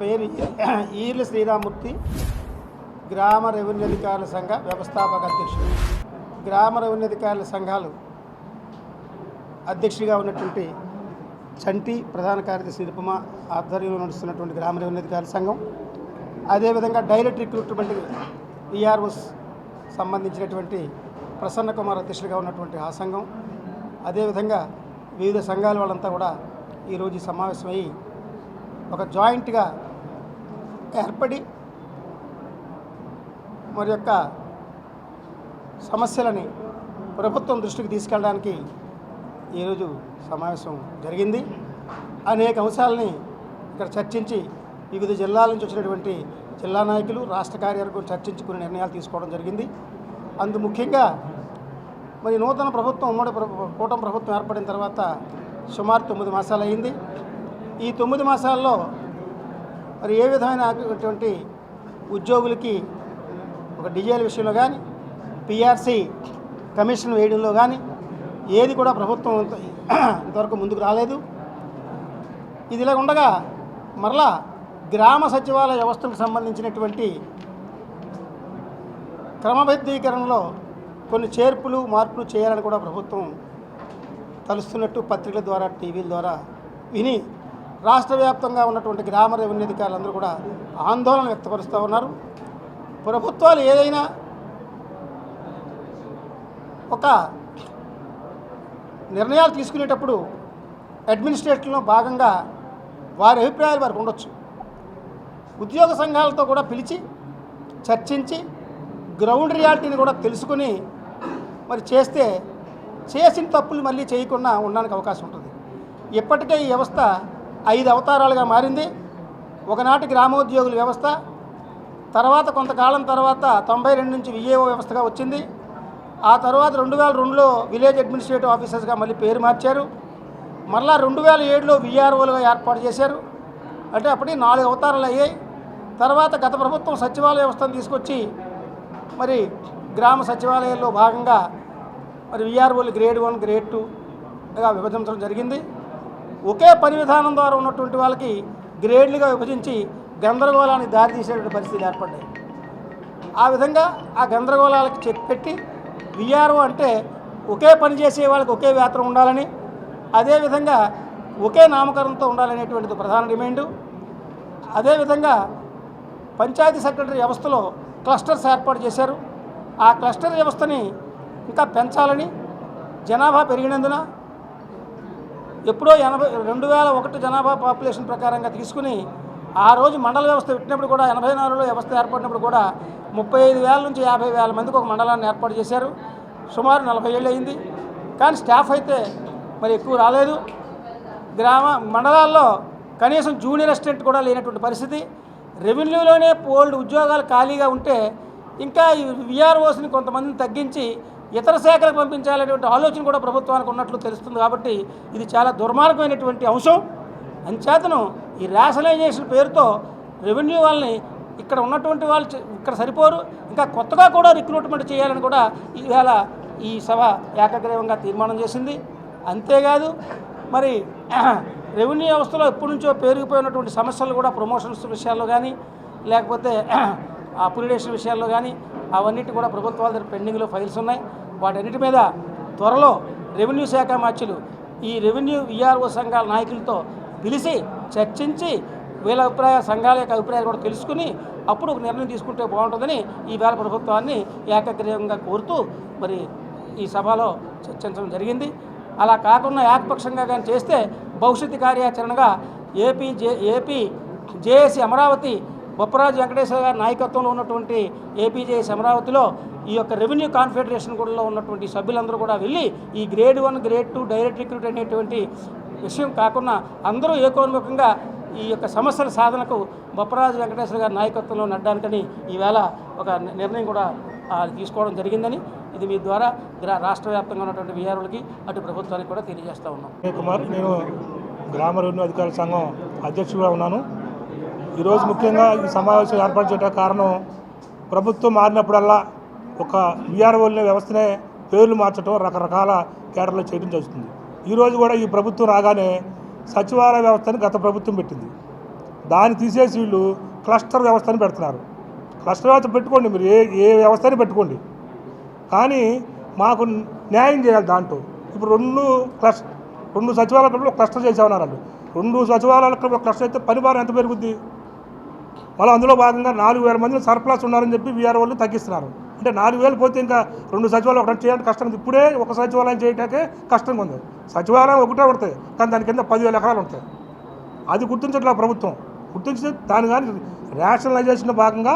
పేరు ఈర్ల శ్రీరామూర్తి గ్రామ రెవెన్యూ అధికారుల సంఘ వ్యవస్థాపక అధ్యక్షుడు. గ్రామ రెవెన్యూ అధికారుల సంఘాలు అధ్యక్షుడిగా ఉన్నటువంటి చంటి ప్రధాన కార్యదర్శి నిరుపమ ఆధ్వర్యంలో నడుస్తున్నటువంటి గ్రామ రెవెన్యూ అధికారుల సంఘం అదేవిధంగా డైరెక్ట్ రిక్రూట్మెంట్ ఈఆర్ఓస్ సంబంధించినటువంటి ప్రసన్న కుమార్ అధ్యక్షుడిగా ఉన్నటువంటి ఆ సంఘం అదేవిధంగా వివిధ సంఘాల వాళ్ళంతా కూడా ఈరోజు సమావేశమై ఒక జాయింట్గా ఏర్పడి మరి యొక్క సమస్యలని ప్రభుత్వం దృష్టికి తీసుకెళ్ళడానికి ఈరోజు సమావేశం జరిగింది. అనేక అంశాలని ఇక్కడ చర్చించి వివిధ జిల్లాల నుంచి వచ్చినటువంటి జిల్లా నాయకులు రాష్ట్ర కార్యవర్గం చర్చించి కొన్ని నిర్ణయాలు తీసుకోవడం జరిగింది. అందు ముఖ్యంగా మరి నూతన ప్రభుత్వం ఉమ్మడి ప్రభు- కూటమి ప్రభుత్వం ఏర్పడిన తర్వాత సుమారు తొమ్మిది మాసాలు అయింది ఈ తొమ్మిది మాసాల్లో మరి ఏ విధమైనటువంటి ఉద్యోగులకి ఒక డిజైల్ విషయంలో కానీ పిఆర్సి కమిషన్ వేయడంలో కానీ ఏది కూడా ప్రభుత్వం ఇంతవరకు ముందుకు రాలేదు. ఇది ఇలా ఉండగా మరలా గ్రామ సచివాలయ వ్యవస్థకు సంబంధించినటువంటి క్రమబద్ధీకరణలో కొన్ని చేర్పులు మార్పులు చేయాలని కూడా ప్రభుత్వం తలుస్తున్నట్టు పత్రికల ద్వారా టీవీల ద్వారా విని రాష్ట్ర వ్యాప్తంగా ఉన్నటువంటి గ్రామ రెవెన్యూ అధికారులందరూ కూడా ఆందోళన వ్యక్తపరుస్తూ ఉన్నారు. ప్రభుత్వాలు ఏదైనా ఒక నిర్ణయాలు తీసుకునేటప్పుడు అడ్మినిస్ట్రేషన్లో భాగంగా వారి అభిప్రాయాలు వారికి ఉండొచ్చు. ఉద్యోగ సంఘాలతో కూడా పిలిచి చర్చించి గ్రౌండ్ రియాలిటీని కూడా తెలుసుకుని మరి చేస్తే చేసిన తప్పులు మళ్ళీ చేయకుండా ఉండడానికి అవకాశం ఉంటుంది. ఇప్పటికే ఈ వ్యవస్థ ఐదు అవతారాలుగా మారింది. ఒకనాటి గ్రామోద్యోగుల వ్యవస్థ తర్వాత కొంతకాలం తర్వాత తొంభై రెండు నుంచి విఏఓ వ్యవస్థగా వచ్చింది. ఆ తర్వాత రెండు వేల రెండులో విలేజ్ అడ్మినిస్ట్రేటివ్ ఆఫీసర్స్గా మళ్ళీ పేరు మార్చారు. మళ్ళా రెండు వేల ఏడులో విఆర్ఓలుగా ఏర్పాటు చేశారు. అంటే అప్పటికి నాలుగు అవతారాలు అయ్యాయి. తర్వాత గత ప్రభుత్వం సచివాలయ వ్యవస్థను తీసుకొచ్చి మరి గ్రామ సచివాలయాల్లో భాగంగా మరి విఆర్ఓలు గ్రేడ్ వన్ గ్రేడ్ టూగా విభజించడం జరిగింది. ఒకే పని విధానం ద్వారా ఉన్నటువంటి వాళ్ళకి గ్రేడ్లుగా విభజించి గందరగోళానికి దారితీసేటువంటి పరిస్థితులు ఏర్పడ్డాయి. ఆ విధంగా ఆ గందరగోళాలకు చెక్ పెట్టి విఆర్ఓ అంటే ఒకే పని చేసే వాళ్ళకి ఒకే వేతనం ఉండాలని అదేవిధంగా ఒకే నామకరణంతో ఉండాలనేటువంటిది ప్రధాన డిమాండు. అదేవిధంగా పంచాయతీ సెక్రటరీ వ్యవస్థలో క్లస్టర్స్ ఏర్పాటు చేశారు. ఆ క్లస్టర్ వ్యవస్థని ఇంకా పెంచాలని జనాభా పెరిగినందున ఎప్పుడో ఎనభై రెండు వేల ఒకటి జనాభా పాపులేషన్ ప్రకారంగా తీసుకుని ఆ రోజు మండల వ్యవస్థ పెట్టినప్పుడు కూడా ఎనభై నాలుగులో వ్యవస్థ ఏర్పడినప్పుడు కూడా ముప్పై ఐదు వేల నుంచి యాభై వేల మందికి ఒక మండలాన్ని ఏర్పాటు చేశారు. సుమారు నలభై ఏళ్ళు అయింది. కానీ స్టాఫ్ అయితే మరి ఎక్కువ రాలేదు. గ్రామ మండలాల్లో కనీసం జూనియర్ అసిస్టెంట్ కూడా లేనటువంటి పరిస్థితి. రెవెన్యూలోనే పోల్డ్ ఉద్యోగాలు ఖాళీగా ఉంటే ఇంకా ఈ విఆర్ఓస్ని కొంతమందిని తగ్గించి ఇతర శాఖలకు పంపించాలనేటువంటి ఆలోచన కూడా ప్రభుత్వానికి ఉన్నట్లు తెలుస్తుంది కాబట్టి ఇది చాలా దుర్మార్గమైనటువంటి అంశం. అంచేతను ఈ రేషనలైజేషన్ పేరుతో రెవెన్యూ వాళ్ళని ఇక్కడ ఉన్నటువంటి వాళ్ళు ఇక్కడ సరిపోరు. ఇంకా కొత్తగా కూడా రిక్రూట్మెంట్ చేయాలని కూడా ఈవేళ ఈ సభ ఏకగ్రీవంగా తీర్మానం చేసింది. అంతేకాదు మరి రెవెన్యూ వ్యవస్థలో ఎప్పటి నుంచో పెరిగిపోయినటువంటి సమస్యలు కూడా ప్రమోషన్స్ విషయాల్లో కానీ లేకపోతే అప్గ్రేడేషన్ విషయాల్లో కానీ అవన్నిటి కూడా ప్రభుత్వాల దగ్గర పెండింగ్లో ఫైల్స్ ఉన్నాయి. వాటన్నిటి మీద త్వరలో రెవెన్యూ శాఖ మార్చులు ఈ రెవెన్యూ విఆర్ఓ సంఘాల నాయకులతో పిలిచి చర్చించి వీళ్ళ అభిప్రాయ సంఘాల యొక్క అభిప్రాయాలు కూడా తెలుసుకుని అప్పుడు ఒక నిర్ణయం తీసుకుంటే బాగుంటుందని ఈవేళ ప్రభుత్వాన్ని ఏకగ్రీవంగా కోరుతూ మరి ఈ సభలో చర్చించడం జరిగింది. అలా కాకుండా ఏకపక్షంగా కానీ చేస్తే భవిష్యత్తు కార్యాచరణగా AP J AP JAC Amaravati Bopparaju Venkateswara గారి నాయకత్వంలో ఉన్నటువంటి ఏపీజేఎస్ అమరావతిలో ఈ యొక్క రెవెన్యూ కాన్ఫెడరేషన్ కూడా ఉన్నటువంటి సభ్యులందరూ కూడా వెళ్ళి ఈ grade one grade two direct recruit అనేటువంటి విషయం కాకుండా అందరూ ఏకోన్ముఖంగా ఈ యొక్క సమస్యల సాధనకు బొప్పరాజు వెంకటేశ్వర గారి నాయకత్వంలో నడ్డానికని ఈవేళ ఒక నిర్ణయం కూడా తీసుకోవడం జరిగిందని ఇది మీ ద్వారా గ్రా రాష్ట్ర వ్యాప్తంగా ఉన్నటువంటి విఆర్ఓలకి అటు ప్రభుత్వానికి కూడా తెలియజేస్తూ ఉన్నాం. కుమార్ నేను గ్రామ రెవెన్యూ అధికారుల సంఘం అధ్యక్షుడిగా ఉన్నాను. ఈరోజు ముఖ్యంగా ఈ సమావేశం ఏర్పాటు చేయడానికి కారణం ప్రభుత్వం మారినప్పుడల్లా ఒక విఆర్ఓల వ్యవస్థనే పేర్లు మార్చడం రకరకాల కేటర్లు చేయడం జరుగుతుంది. ఈరోజు కూడా ఈ ప్రభుత్వం రాగానే సచివాలయ వ్యవస్థని గత ప్రభుత్వం పెట్టింది. దాన్ని తీసేసి వీళ్ళు క్లస్టర్ వ్యవస్థని పెడుతున్నారు. క్లస్టర్ వ్యవస్థ పెట్టుకోండి మీరు ఏ ఏ వ్యవస్థని పెట్టుకోండి. కానీ మాకు న్యాయం చేయాలి దాంట్లో. ఇప్పుడు రెండు క్లస్ రెండు సచివాలయాలు క్లస్టర్ చేసామన్నారు రెండు సచివాలయాలకు క్లస్టర్ అయితే పని భారం ఎంత పెరుగుద్ది? మళ్ళీ అందులో భాగంగా నాలుగు వేల మందిని సర్ప్లస్ ఉన్నారని చెప్పి వీఆర్ వాళ్ళు తగ్గిస్తున్నారు. అంటే నాలుగు వేలు పోతే ఇంకా రెండు సచివాలయం ఒకటి చేయడానికి కష్టం ఇప్పుడే ఒక సచివాలయం చేయటాకే కష్టంగా ఉంది. సచివాలయం ఒకటే పడతాయి. కానీ దాని కింద పదివేల ఎకరాలు ఉంటాయి. అది గుర్తించట్లేదు ప్రభుత్వం. గుర్తించి దాని కానీ రేషనలైజేషన్ భాగంగా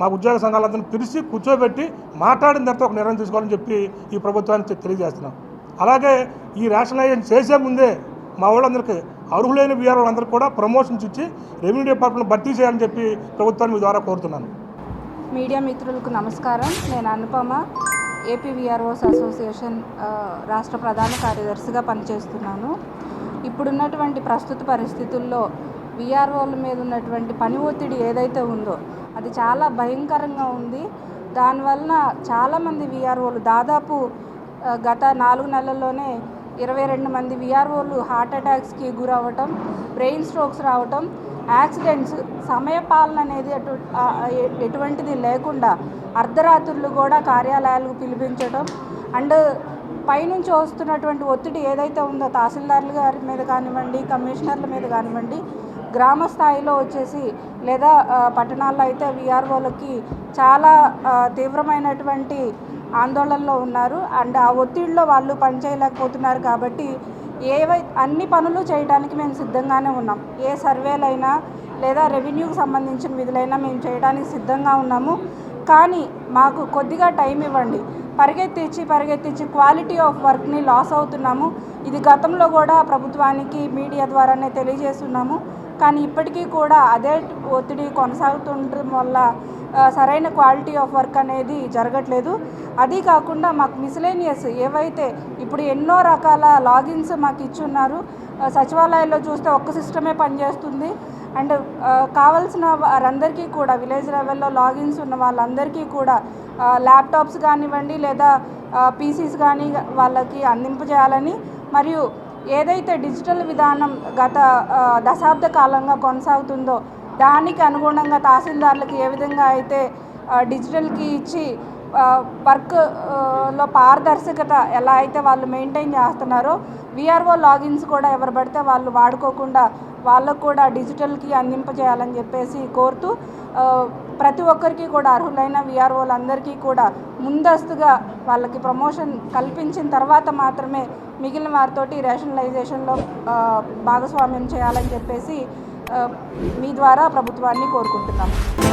మా ఉద్యోగ సంఘాలందరినీ పిలిచి కూర్చోబెట్టి మాట్లాడిన తర్వాత ఒక నిర్ణయం తీసుకోవాలని చెప్పి ఈ ప్రభుత్వానికి తెలియజేస్తున్నాం. అలాగే ఈ రేషనలైజేషన్ చేసే ముందే మా వాళ్ళందరికీ అర్హులైన బీఆర్ వాళ్ళందరికీ కూడా ప్రమోషన్స్ ఇచ్చి రెవెన్యూ డిపార్ట్మెంట్ భర్తీ చేయాలని చెప్పి ప్రభుత్వాన్ని మీ ద్వారా కోరుతున్నాను. మీడియా మిత్రులకు నమస్కారం. నేను అనుపమ ఏపీ విఆర్ఓస్ అసోసియేషన్ రాష్ట్ర ప్రధాన కార్యదర్శిగా పనిచేస్తున్నాను. ఇప్పుడున్నటువంటి ప్రస్తుత పరిస్థితుల్లో విఆర్ఓల మీద ఉన్నటువంటి పని ఒత్తిడి ఏదైతే ఉందో అది చాలా భయంకరంగా ఉంది. దానివలన చాలామంది విఆర్ఓలు దాదాపు గత నాలుగు నెలల్లోనే ఇరవై రెండు మంది విఆర్ఓలు హార్ట్ అటాక్స్కి గురవ్వటం బ్రెయిన్ స్ట్రోక్స్ రావటం యాక్సిడెంట్స్ సమయపాలన అనేది అటు ఎటువంటిది లేకుండా అర్ధరాత్రులు కూడా కార్యాలయాలకు పిలిపించడం అండ్ పైనుంచి వస్తున్నటువంటి ఒత్తిడి ఏదైతే ఉందో తహసీల్దార్ల గారి మీద కానివ్వండి కమిషనర్ల మీద కానివ్వండి గ్రామ స్థాయిలో వచ్చేసి లేదా పట్టణాల్లో అయితే విఆర్ఓలకి చాలా తీవ్రమైనటువంటి ఆందోళనలో ఉన్నారు. అండ్ ఆ ఒత్తిడిలో వాళ్ళు పనిచేయలేకపోతున్నారు కాబట్టి ఏవై అన్ని పనులు చేయడానికి మేము సిద్ధంగానే ఉన్నాం. ఏ సర్వేలైనా లేదా రెవెన్యూకి సంబంధించిన విధులైనా మేము చేయడానికి సిద్ధంగా ఉన్నాము. కానీ మాకు కొద్దిగా టైం ఇవ్వండి. పరిగెత్తిచ్చి పరిగెత్తిచ్చి క్వాలిటీ ఆఫ్ వర్క్ని లాస్ అవుతున్నాము. ఇది గతంలో కూడా ప్రభుత్వానికి మీడియా ద్వారానే తెలియజేస్తున్నాము. కానీ ఇప్పటికీ కూడా అదే ఒత్తిడి కొనసాగుతుండటం వల్ల సరైన క్వాలిటీ ఆఫ్ వర్క్ అనేది జరగట్లేదు. అది కాకుండా మాకు మిసిలేనియస్ ఏవైతే ఇప్పుడు ఎన్నో రకాల లాగిన్స్ మాకు ఇచ్చున్నారు సచివాలయాల్లో చూస్తే ఒక్క సిస్టమే పనిచేస్తుంది. అండ్ కావాల్సిన వారందరికీ కూడా విలేజ్ లెవెల్లో లాగిన్స్ ఉన్న వాళ్ళందరికీ కూడా ల్యాప్టాప్స్ కానివ్వండి లేదా పీసీస్ కానీ వాళ్ళకి అందింపజేయాలని మరియు ఏదైతే డిజిటల్ విధానం గత దశాబ్ద కాలంగా కొనసాగుతుందో దానికి అనుగుణంగా తహసీల్దార్లకు ఏ విధంగా అయితే డిజిటల్కి ఇచ్చి వర్క్లో వర్క్లో పారదర్శకత ఎలా అయితే వాళ్ళు మెయింటైన్ చేస్తున్నారో విఆర్ఓ లాగిన్స్ కూడా ఎవరు పడితే వాళ్ళు వాడుకోకుండా వాళ్ళకు కూడా డిజిటల్కి అందింపజేయాలని చెప్పేసి కోరుతూ ప్రతి ఒక్కరికి కూడా అర్హులైన విఆర్ఓలందరికీ కూడా ముందస్తుగా వాళ్ళకి ప్రమోషన్ కల్పించిన తర్వాత మాత్రమే మిగిలిన వారితోటి రేషనలైజేషన్లో భాగస్వామ్యం చేయాలని చెప్పేసి మీ ద్వారా ప్రభుత్వాన్ని కోరుకుంటున్నాము